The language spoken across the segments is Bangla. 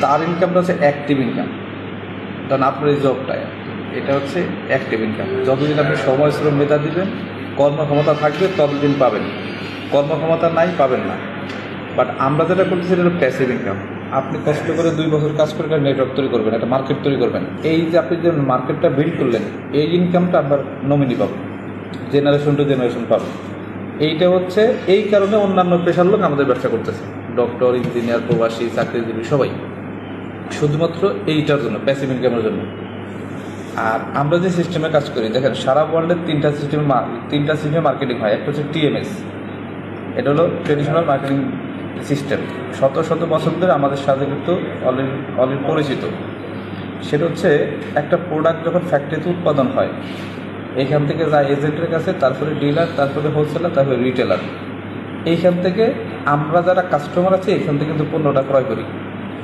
তার ইনকামটা হচ্ছে অ্যাক্টিভ ইনকাম কারণ আপনার এই জবটা এটা হচ্ছে অ্যাক্টিভ ইনকাম যতদিন আপনি সময় শ্রম মেধা দিবেন, কর্মক্ষমতা থাকবে ততদিন পাবেন। কর্মক্ষমতা নাই, পাবেন না। বাট আমরা যেটা করতেছি সেটা হলো প্যাসিভ ইনকাম আপনি কষ্ট করে দুই বছর কাজ করে একটা নেটওয়ার্ক তৈরি করবেন, একটা মার্কেট তৈরি করবেন। এই যে আপনি যে মার্কেটটা বিল্ড করলেন, এই ইনকামটা আপনার নমিনি পাবেন। জেনারেশন টু জেনারেশন পাবেন। এইটা হচ্ছে, এই কারণে অন্যান্য পেশার লোক আমাদের ব্যবসা করতেছে। ডক্টর ইঞ্জিনিয়ার প্রবাসী, চাকরিজীবী, সবাই। শুধুমাত্র এইটার জন্য প্যাসিভ ইনকামের জন্য। আর আমরা যে সিস্টেমে কাজ করি, দেখেন, সারা ওয়ার্ল্ডে তিনটা সিস্টেমে তিনটা সিস্টেমে মার্কেটিং হয়। একটা হচ্ছে টিএমএস এটা হলো ট্রেডিশনাল মার্কেটিং সিস্টেম শত শত বছর ধরে আমাদের সাথে কিন্তু অলরেডি অলরেডি পরিচিত। সেটা হচ্ছে একটা প্রোডাক্ট যখন ফ্যাক্টরিতে উৎপাদন হয়, এইখান থেকে যায় এজেন্টের কাছে, তারপরে ডিলার তারপরে হোলসেলার তারপরে রিটেলার এইখান থেকে আমরা যারা কাস্টমার আছে এখান থেকে কিন্তু পণ্যটা ক্রয় করি।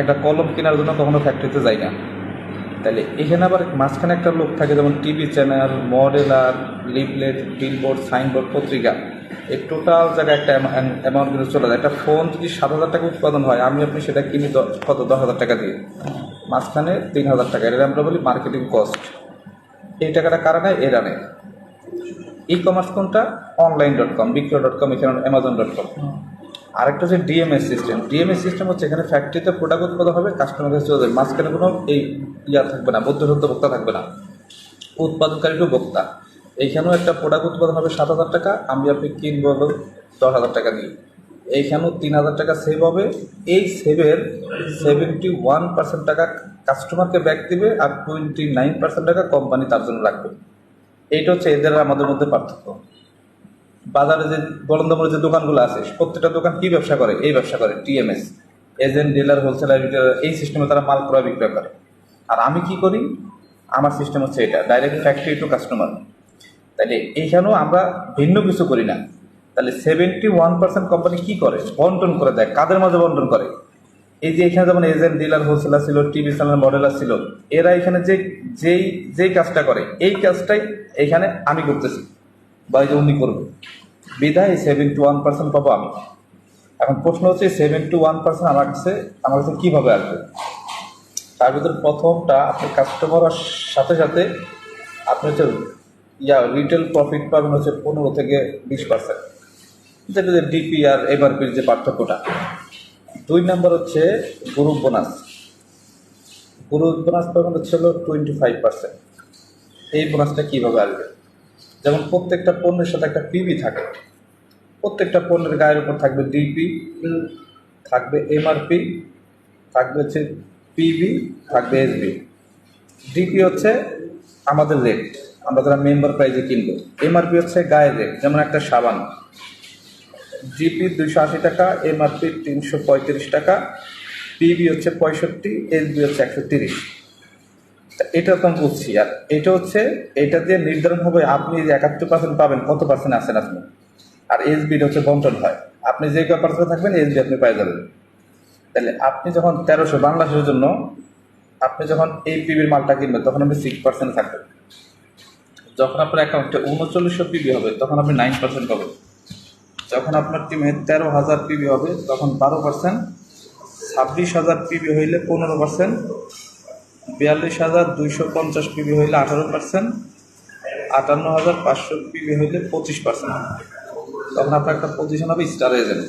একটা কলম কেনার জন্য কখনো ফ্যাক্টরিতে যাই না। তাহলে এখানে আবার মাঝখানে একটা লোক থাকে, যেমন টিভি চ্যানেল মডেলার লিফলেট বিলবোর্ড সাইনবোর্ড পত্রিকা। এই টোটাল জায়গায় একটা অ্যামাউন্ট কিন্তু চলে যায়। একটা ফোন যদি সাত হাজার টাকা উৎপাদন হয়, আমি আপনি সেটা কিনি কত? দশ হাজার টাকা দিয়ে। মাঝখানে তিন হাজার টাকা। এটা আমরা বলি মার্কেটিং কস্ট এই টাকাটা কারা নেয় এরা নেয় ই কমার্স কোনটা? Online dot com Bikroy dot com এখানে অ্যামাজন ডট কম আরেকটা হচ্ছে ডিএমএস সিস্টেম ডিএমএস সিস্টেম হচ্ছে এখানে ফ্যাক্টরিতে প্রোডাক্ট উৎপাদন হবে কাস্টমার কাছে মাঝখানে কোনো এই ইয়া থাকবে না বদ্ধসত্ত্ব ভোক্তা থাকবে না। উৎপাদনকারীও ভোক্তা এইখানেও একটা প্রোডাক্ট উৎপাদন হবে সাত হাজার টাকা, আমি আপনি কিনবো দশ হাজার টাকা দিয়ে। এইখানেও তিন হাজার টাকা সেভ হবে। এই সেভের সেভেন্টি ওয়ান পার্সেন্ট টাকা কাস্টমারকে ব্যাক দিবে আর টোয়েন্টি নাইন পার্সেন্ট টাকা কোম্পানি তার জন্য রাখবে। এইটা হচ্ছে এদের আমাদের মধ্যে পার্থক্য। বাজারে যে বলন্দমূলের যে দোকানগুলো আছে, প্রত্যেকটা দোকান কি ব্যবসা করে? এই ব্যবসা করে, TMS. Agent, dealer, wholesaler, retailer, এই সিস্টেমে তারা মাল ক্রয় বিক্রয় করে। আর আমি কি করি? আমার সিস্টেম হচ্ছে এটা ডাইরেক্ট ফ্যাক্টরি টু কাস্টমার তাহলে এইখানেও আমরা ভিন্ন কিছু করি না। তাহলে সেভেন্টি ওয়ান পার্সেন্ট কোম্পানি কী করে? বন্টন করে দেয়। কাদের মাঝে বন্টন করে? এই যে এখানে যেমন এজেন্ট, ডিলার, হোলসেলার ছিল, টিভি চ্যানেল, মডেলার ছিল, এরা এখানে যে, যেই যেই কাজটা করে, এই কাজটাই এখানে আমি করতেছি। বা যে উনি করবে। বিধায় সেভেন্টি ওয়ান পার্সেন্ট পাবো আমি। এখন প্রশ্ন হচ্ছে সেভেন টু ওয়ান পার্সেন্ট আমার কাছে আমার কাছে কীভাবে আসবে? তার ভিতরে প্রথমটা, আপনি কাস্টমার সাথে সাথে আপনি হচ্ছে, ইয়া রিটেল প্রফিট পাবেন হচ্ছে পনেরো থেকে বিশ পার্সেন্ট যেটা যে ডিপি আর এমআরপির যে পার্থক্যটা। দুই নম্বর হচ্ছে গ্রুপ বোনাস গ্রুপ বোনাস পাবেন হচ্ছে টোয়েন্টি ফাইভ পার্সেন্ট এই বোনাসটা কীভাবে আসবে? যেমন প্রত্যেকটা পণ্যের সাথে একটা পিবি থাকে। প্রত্যেকটা পণ্যের গায়ের উপর থাকবে ডিপি থাকবে এমআরপি থাকবে হচ্ছে পিবি থাকবে এসবি ডিপি হচ্ছে আমাদের রেট আমরা যারা মেম্বার প্রাইজে কিনবো। এমআরপি হচ্ছে গায়ের রেট যেমন একটা সাবান। জিপি দুইশো আশি টাকা এমআরপি তিনশো পঁয়ত্রিশ টাকা পিবি হচ্ছে পঁয়ষট্টি এসবি হচ্ছে একশো তিরিশ। এটা তো আমি বুঝছি। আর এটা হচ্ছে, এটা দিয়ে নির্ধারণ হবে আপনি যে একাত্তর পার্সেন্ট পাবেন, কত পার্সেন্ট আছেন আপনি? আর এসবির হচ্ছে বন্টন হয়। আপনি যে কয় পার্সেন্ট থাকবেন এসবি আপনি পেয়ে যাবেন। তাহলে আপনি যখন তেরোশো, বাংলাদেশের জন্য আপনি যখন এই পিবির মালটা কিনবেন, তখন আপনি সিক্স পার্সেন্ট থাকবেন। যখন আপনার অ্যাকাউন্টে উনচল্লিশশো পিবি হবে, তখন আপনি নাইন পার্সেন্ট পাবেন। যখন আপনার টিমে তেরো হাজার পিবি হবে, তখন বারো পার্সেন্ট ছাব্বিশ হাজার পিবি হইলে পনেরো পার্সেন্ট বিয়াল্লিশ হাজার দুইশো পঞ্চাশ পিবি হইলে আঠারো পার্সেন্ট আটান্ন হাজার পাঁচশো পিবি হইলে পঁচিশ পার্সেন্ট তখন আপনার একটা পজিশন হবে স্টার এজেন্ট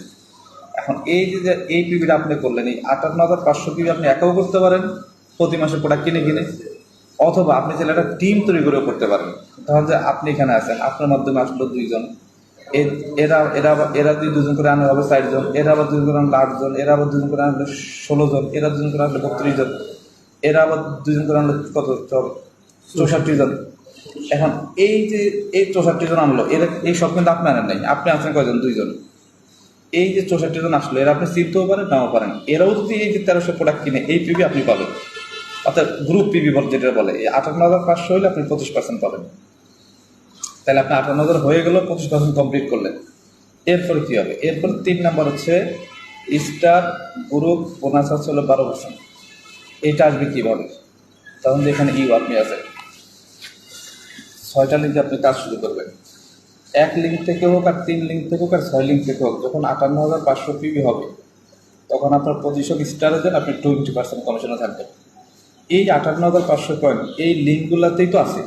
এখন এই যে এই পিবিটা আপনি করলেন, এই আটান্ন হাজার পাঁচশো পিবি আপনি একাও করতে পারেন, প্রতি মাসে প্রোডাক্ট কিনে কিনে। অথবা আপনি চাইলে একটা টিম তৈরি করেও করতে পারেন। ধরেন যে আপনি এখানে আছেন, আপনার মাধ্যমে আসলো দুইজন। এরা এরা এরা দুই দুজন করে আনলে হবে ষাট জন এরা আবার দুজন করে আনলে আটজন। এরা আবার দুজন করে আনলে ষোলো জন এরা দুজন করে আনলে বত্রিশ জন এরা আবার দুজন করে আনলে কত? চৌষট্টি জন। এখন এই যে, এই চৌষট্টি জন আনলো, এরা এই সব কিন্তু আপনি আনেন নাই। আপনি আছেন কয়জন? দুইজন। এই যে চৌষট্টি জন আসলো, এরা আপনি চিনতেও পারেন, নাও পারেন। এরাও যদি এই যে তেরোশো প্রোডাক্ট কিনে, এই পিবি আপনি পাবেন। অর্থাৎ গ্রুপ পিবি যেটা বলে, এই আটান্ন হাজার পাঁচশো হলে আপনি পঁচিশ পার্সেন্ট পাবেন। তাহলে আপনি আটান্ন হাজার হয়ে গেল, পঁচিশ পার্সেন্ট কমপ্লিট করলেন। এরপরে কী হবে? এরপর তিন নম্বর হচ্ছে স্টার গ্রুপ বোনাস হচ্ছে হলো বারো পার্সেন্ট এটা আসবে কীভাবে তখন যেখানে ইউ আপনি আছেন। ছয়টা লিঙ্কে আপনি কাজ শুরু করবেন। এক লিঙ্ক থেকে হোক আর তিন লিঙ্ক থেকে হোক আর ছয় লিঙ্ক থেকে হোক, যখন আটান্ন হাজার পাঁচশো পিবি হবে, তখন আপনার পজিশন স্টারে দেন আপনি টোয়েন্টি পার্সেন্ট কমিশনে থাকবেন। এই আটান্ন হাজার পাঁচশো কয়েন এই লিঙ্কগুলোতেই তো আছে।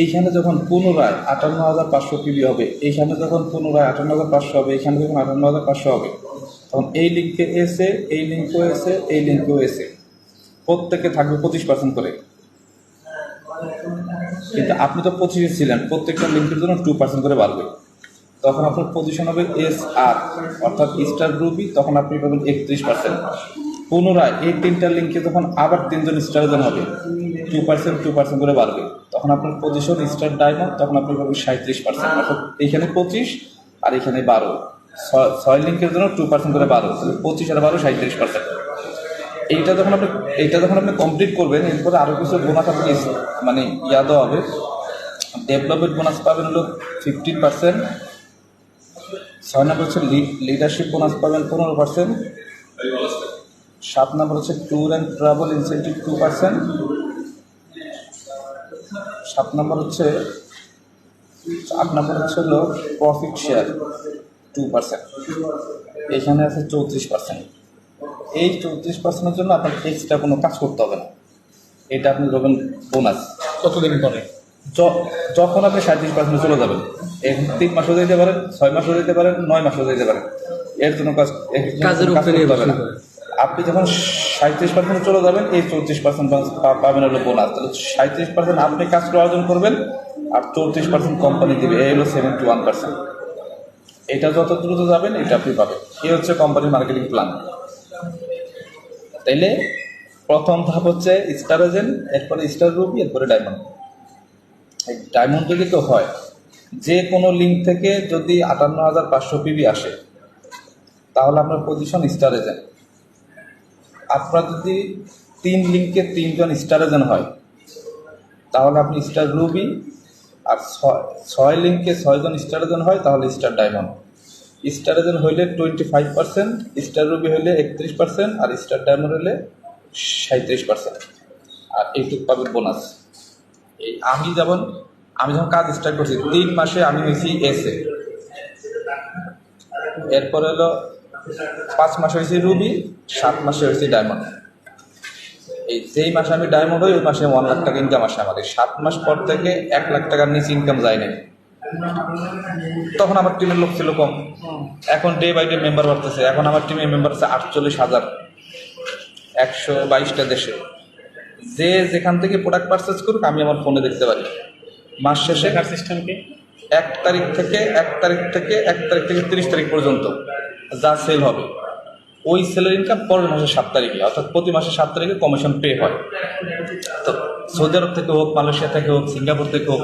এইখানে যখন পুনরায় আটান্ন হাজার পাঁচশো পিবি হবে, এইখানে যখন পুনরায় আটান্ন হাজার পাঁচশো হবে, এইখানে যখন আটান্ন হাজার পাঁচশো হবে, তখন এই লিঙ্কে এসে, এই লিঙ্কেও এসে, এই লিঙ্কেও এসে। প্রত্যেকে থাকবে পঁচিশ পার্সেন্ট করে। কিন্তু আপনি তো পঁচিশে ছিলেন, প্রত্যেকটা লিঙ্কের জন্য টু পার্সেন্ট করে বাড়বে। তখন আপনার পজিশন হবে এস আর অর্থাৎ স্টার গ্রুপই তখন আপনি পাবেন একত্রিশ পার্সেন্ট পুনরায় এই তিনটা লিঙ্কে যখন আবার তিনজন স্টারজন হবে টু পার্সেন্ট টু পার্সেন্ট করে বাড়বে। তখন আপনার পজিশন স্টার ডায়মন্ড তখন আপনি পাবেন সাঁত্রিশ পার্সেন্ট অর্থাৎ এইখানে পঁচিশ আর এখানে বারো। ছয় লিঙ্কের জন্য টু পার্সেন্ট করে বারো। পঁচিশ আর বারো সাঁত্রিশ পার্সেন্ট এইটা যখন আপনি, এইটা যখন আপনি কমপ্লিট করবেন, এরপরে আরও কিছু বোনাস আপনি মানে ইয়া দেওয়া হবে। ডেভেলপমেন্ট বোনাস পাবেন হলো ফিফটিন পার্সেন্ট ছয় নম্বর হচ্ছে লিডারশিপ বোনাস পাবেন পনেরো পার্সেন্ট সাত নম্বর হচ্ছে tour and travel incentive two percent সাত নম্বর হচ্ছে, আট নম্বর হচ্ছে হলো প্রফিট শেয়ার টু পার্সেন্ট এখানে আছে চৌত্রিশ পার্সেন্ট এই চৌত্রিশ পার্সেন্টের জন্য আপনার এক্সট্রা কোনো কাজ করতে হবে না। এটা আপনি দেবেন বোনাস কতদিন পরে? যখন আপনি সাঁত্রিশ পার্সেন্ট চলে যাবেন তিন মাসও দিতে পারেন ছয় মাসও দিতে পারেন নয় মাসও দিতে পারেন। এর জন্য কাজ কাজের হবে না। আপনি যখন সাঁত্রিশ পার্সেন্ট চলে যাবেন এই চৌত্রিশ পার্সেন্ট পাবেন হলো বোনাস তাহলে সাঁত্রিশ পার্সেন্ট আপনি কাজটা অর্জন করবেন আর চৌত্রিশ পার্সেন্ট কোম্পানি দিবে। এই হলো সেভেন্টি ওয়ান পার্সেন্ট এটা যত দ্রুত যাবেন এটা আপনি পাবেন। এই হচ্ছে কোম্পানির মার্কেটিং প্ল্যান তাইলে প্রথম ধাপ হচ্ছে স্টার এজেন্ট এরপরে স্টার রুবি এরপরে ডায়মন্ড এই ডায়মন্ড যদি তো হয়, যে কোনো লিঙ্ক থেকে যদি আটান্ন হাজার পাঁচশো পিবি আসে, তাহলে আপনার পজিশন স্টার এজেন্ট আপনার যদি তিন লিঙ্কে তিনজন স্টার এজেন্ট হয়, তাহলে আপনি স্টার রুবি আর ছয় ছয় লিঙ্কে ছয়জন স্টার এজেন্ট হয়, তাহলে স্টার ডায়মন্ড স্টার এজেন্ট হইলে twenty five percent star ruby হইলে একত্রিশ পার্সেন্ট আর স্টার ডায়মন্ড হইলে সাঁত্রিশ পার্সেন্ট আর এইটুকু পাবেন বোনাস। এই আমি যেমন, আমি যখন কাজ স্টার্ট করছি, তিন মাসে আমি হয়েছি এসে এরপর হলো, পাঁচ মাসে হয়েছি রুবি, সাত মাসে হয়েছি ডায়মন্ড। এই যেই মাসে আমি ডায়মন্ড হই, ওই মাসে ওয়ান লাখ টাকা ইনকাম আসে আমাদের। সাত মাস পর থেকে এক লাখ টাকার নিচে ইনকাম যায় না তখন আমার টিমের লোক ছিল কম। এখন ডে বাই ডে মেম্বার বাড়তেছে। এখন আমার টিমের মেম্বার আছে আটচল্লিশ হাজার। একশো বাইশটা দেশে। যে যেখান থেকে প্রোডাক্ট পারচেস করুক আমি আমার ফোনে দেখতে পারি। মাস শেষে শেখার সিস্টেম কি? এক তারিখ থেকে এক তারিখ থেকে এক তারিখ থেকে তিরিশ তারিখ পর্যন্ত যা সেল হবে। ওই সেলের ইনকাম পরের মাসের সাত তারিখে, অর্থাৎ প্রতি মাসের সাত তারিখে কমিশন পে হয়। তো সৌদি আরব থেকে হোক, মালয়েশিয়া থেকে হোক, সিঙ্গাপুর থেকে হোক,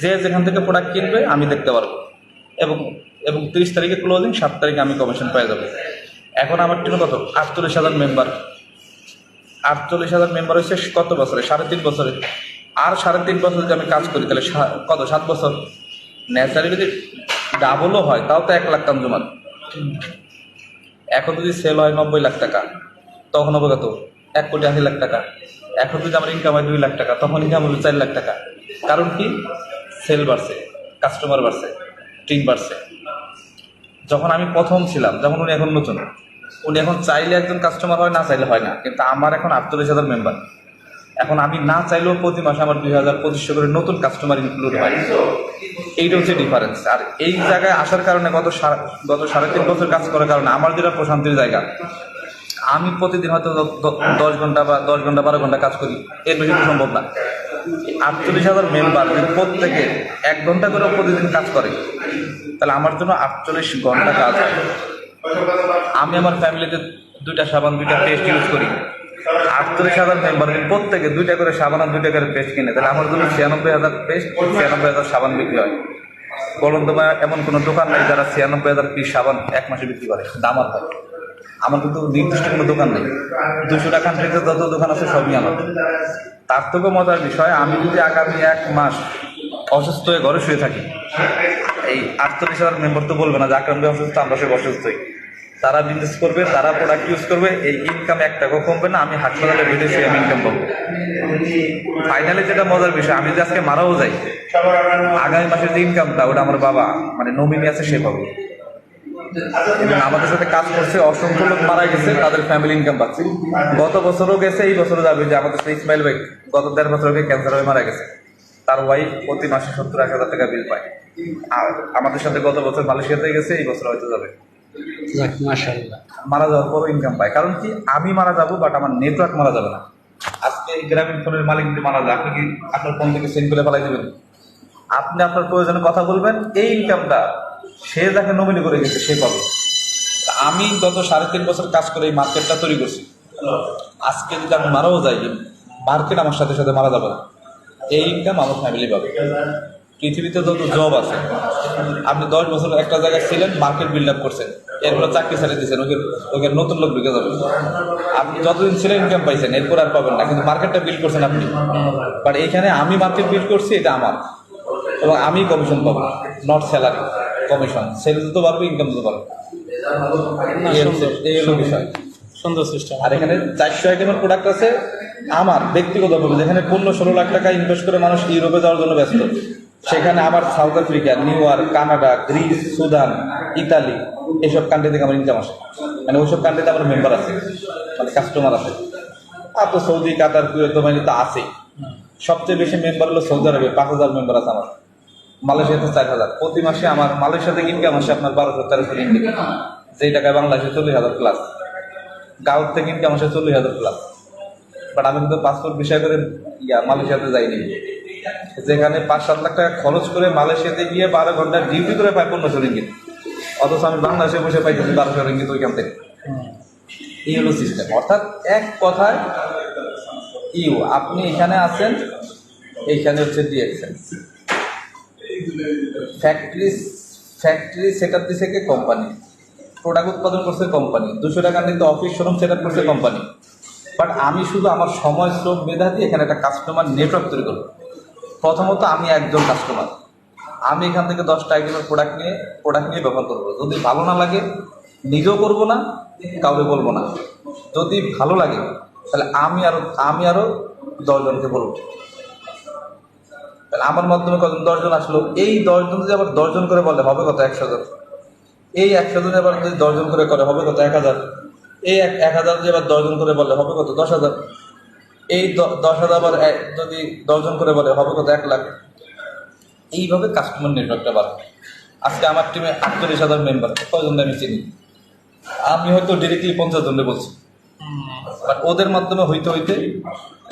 যে যেখান থেকে প্রোডাক্ট কিনবে, আমি দেখতে পারব। এবং এবং তিরিশ তারিখে ক্লোজিং সাত তারিখে আমি কমিশন পেয়ে যাব। এখন আমার টিমে কত? আটচল্লিশ হাজার মেম্বার আটচল্লিশ হাজার মেম্বার হয়েছে কত বছরে? সাড়ে তিন বছরে। আর সাড়ে তিন বছর যদি আমি কাজ করি, তাহলে কত? সাত বছর। ন্যাচারালি যদি ডাবলও হয়, তাও তো এক লাখ কনজুমার এখন যদি সেল হয় নব্বই লাখ টাকা, তখন হবে কত এক কোটি আশি লাখ টাকা। এখন যদি আমার ইনকাম হয় দুই লাখ টাকা, তখন ইনকাম হবে চার লাখ টাকা। কারণ কি? সেল বাড়ছে কাস্টমার বাড়ছে টিম বাড়ছে। যখন আমি প্রথম ছিলাম যখন উনি এখন নতুন, উনি এখন চাইলে একজন কাস্টমার হয়, না চাইলে হয় না। কিন্তু আমার এখন আটচল্লিশ হাজার মেম্বার এখন আমি না চাইলেও প্রতি মাসে আমার দুই হাজার পঁচিশশো করে নতুন কাস্টমার ইনক্লুড হয়। এইটা হচ্ছে ডিফারেন্স আর এই জায়গায় আসার কারণে গত গত সাড়ে তিন বছর কাজ করার কারণে আমার যেটা প্রশান্তির জায়গা, আমি প্রতিদিন হয়তো দশ ঘণ্টা বা দশ ঘণ্টা বারো ঘণ্টা কাজ করি, এর বেশি সম্ভব না। আটচল্লিশ হাজার মেম্বার প্রত্যেকে এক ঘণ্টা করে প্রতিদিন কাজ করে, তাহলে আমার জন্য আটচল্লিশ ঘণ্টা কাজ আমি আমার ফ্যামিলিতে দুইটা সাবান, দুইটা পেস্ট ইউজ করি। আটচল্লিশ হাজার মেম্বার প্রত্যেকে দুইটা করে সাবান আর দুইটা করে পেস্ট কিনে। তাহলে আমার জন্য ছিয়ানব্বই হাজার পেস্ট ছিয়ানব্বই হাজার সাবান বিক্রি হয়। বলুন তো এমন কোনো দোকান নেই যারা ছিয়ানব্বই হাজার পিস সাবান এক মাসে বিক্রি করে? দামার হয় আমার কিন্তু নির্দিষ্ট কোনো দোকান নেই। দুশো টাকা থেকে যত দোকান আছে সবই আমার। তার থেকেও মজার বিষয়, আমি যদি আগামী এক মাস অসুস্থ হয়ে ঘরে শুয়ে থাকি, এই আটচল্লিশ হাজার মেম্বার তো বলবে না যে আকরাম ভাই অসুস্থ, আমরা সব অসুস্থই। তারা বিজনেস করবে, তারা প্রোডাক্ট ইউজ করবে, এই ইনকাম এক টাকাও কমবে না, আমি হাসপাতালে বেডে আমি ইনকাম পাবো। ফাইনালি যেটা মজার বিষয়, আমি যদি আজকে মারাও যাই, আগামী মাসের যে ইনকামটা ওটা আমার বাবা মানে নমিনি আছে, সে পাবে। আমাদের সাথে কাজ করছে, অসংখ্য লোক মারা গেছে, তাদের ফ্যামিলি ইনকাম পাচ্ছে। গত বছরও গেছে, এই বছরও যাবে, যে আমাদের সাথে ইসমাইল ভাই গত দেড় বছর আগে ক্যান্সার হয়ে মারা গেছে। তার ওয়াইফ প্রতি মাসে সত্তর এক হাজার টাকা বিল পায়। আর আমাদের সাথে গত বছর মালয়েশিয়াতে গেছে, এই বছর হয়তো যাবে। মারা যাওয়ার পরও ইনকাম পায়। কারণ কি, আমি মারা যাব বাট আমার নেটওয়ার্ক মারা যাবে না। আজকে গ্রামীণ ফোনের মালিক যদি মারা যায়, আপনি কি আপনার ফোন থেকে সেন্ড করে ফেলাই দেবেন? আপনি আপনার প্রয়োজনে কথা বলবেন, এই ইনকামটা সে যাকে নমিনি করে গেছে, সে পাবে। আমি গত সাড়ে তিন বছর কাজ করে এই মার্কেটটা তৈরি করছি। আজকে যদি আমি মারাও যাই মার্কেট আমার সাথে সাথে মারা যাবে না। এই ইনকাম আমার ফ্যামিলি পাবে। পৃথিবীতে যত জব আছে আপনি দশ বছর একটা জায়গায় ছিলেন মার্কেট বিল্ড আপ করছেন এরপরে চাকরি ছেড়ে দিয়েছেন ওকে ওকে নতুন লোক ঢুকে যাবে আপনি যতদিন ছিলেন ইনকাম পাইছেন এরপর আর পাবেন না কিন্তু মার্কেটটা বিল্ড করছেন আপনি। বাট এইখানে আমি মার্কেট বিল্ড করছি এটা আমার। এবং আমি কমিশন পাবো নট স্যালারি কমিশন সেল দিতে পারব ইনকাম দিতে পারব। এই এই হলো বিষয়। সুন্দর সিস্টেম আর এখানে চারশো আইটেমের প্রোডাক্ট আছে আমার ব্যক্তিগতভাবে। যেখানে পনেরো ষোলো লাখ টাকা ইনভেস্ট করে মানুষ ইউরোপে যাওয়ার জন্য ব্যস্ত। সেখানে আমার South Africa, New York, Canada, Greece, Sudan, Italy এইসব কান্ট্রি থেকে আমার ইনকাম আসে। মানে ওইসব কান্ট্রিতে আমার মেম্বার আছে মানে কাস্টমার আছে। আর তো সৌদি, কাতার, কুয়েত মানে তো আছেই। সবচেয়ে বেশি মেম্বার হলো সৌদি আরবে, পাঁচ হাজার মেম্বার আছে আমার। মালয়েশিয়াতে চার হাজার। প্রতি মাসে আমার মালয়েশিয়া থেকে ইনকাম আসে আপনার বারোশো তেরোশো ইনকাম যেই টাকায় বাংলাদেশে চল্লিশ হাজার প্লাস গাউট থেকে ইনকাম আসে চল্লিশ হাজার প্লাস বাট আমি কিন্তু পাসপোর্ট বিষয় করে ইয়া মালয়েশিয়াতে যাইনি। যেখানে পাঁচ, সাত লাখ টাকা খরচ করে মালয়েশিয়াতে গিয়ে বারো ঘণ্টা ডিউটি করে পাই পনেরোশো রিঙ্গিত অথচ আমি বাংলাদেশে বসে পাইতেছি বারোশো রিঙ্গিত ওইখান থেকে এই হলো সিস্টেম অর্থাৎ এক কথায়, ইউ, আপনি এখানে আছেন, এইখানে হচ্ছে ডিএক্সেন ফ্যাক্টরি ফ্যাক্টরি সেট আপ দিছে কোম্পানি প্রোডাক্ট উৎপাদন করছে কোম্পানি দুশো টাকা নিতে অফিস শোরুম সেট আপ করছে কোম্পানি বাট আমি শুধু আমার সময়, শ্রম, মেধা দিয়ে এখানে একটা কাস্টমার নেটওয়ার্ক তৈরি করব প্রথমত আমি একজন কাস্টমার আমি এখান থেকে দশটা আইটেমের প্রোডাক্ট নিয়ে প্রোডাক্ট নিয়ে ব্যবহার করব। যদি ভালো না লাগে, নিজেও করব না, কাউকে বলব না। যদি ভালো লাগে, তাহলে আমি আরও আমি আরও দশজনকে বলব। তাহলে আমার মাধ্যমে কজন? দশজন আসলো। এই দশজন যদি আবার দশজন করে বলে, হবে কত? একশো জন। এই একশো জন আবার যদি দশজন করে করে, হবে কত? এক হাজার। এই এক হাজার যদি আবার দশজন করে বলে, হবে কত? দশ হাজার। এই দশ হাজার আবার যদি দশজন করে বলে, হবে কত? এক লাখ। এইভাবে কাস্টমার নেটওয়ার্কটা বাড়বে আজকে আমার টিমে আটচল্লিশ হাজার মেম্বার কয়জন আমি চিনি? আমি হয়তো ডিরেক্টলি পঞ্চাশ জনে বলছি। বাট ওদের মাধ্যমে হইতে হইতে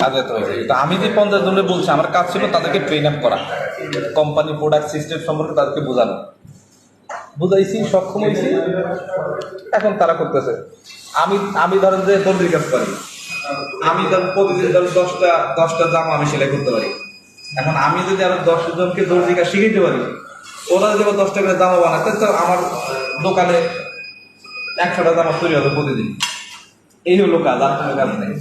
আগাতে হয়েছে তো আমি যে পঞ্চাশ জনে বলছি, আমার কাজ ছিল তাদেরকে ট্রেন আপ করা। কোম্পানি প্রোডাক্ট সিস্টেম সম্পর্কে তাদেরকে বোঝানো। বুঝাইছি, সক্ষম হয়েছি এখন তারা করতেছে। আমি আমি ধরেন যে দর্জির কাজ করি। আমি ধরেন প্রতিদিন ধরেন দশটা দশটা জামা আমি সেলাই করতে পারি। এখন আমি যদি আরও দশ জনকে দর্জি কাজ শিখাইতে পারি, ওরা যদি আবার দশটা করে জামা বানায় তো আমার দোকানে একশোটা জামা তৈরি হবে প্রতিদিন। এই হলো কাজ, আর কোনো কাজ নেই।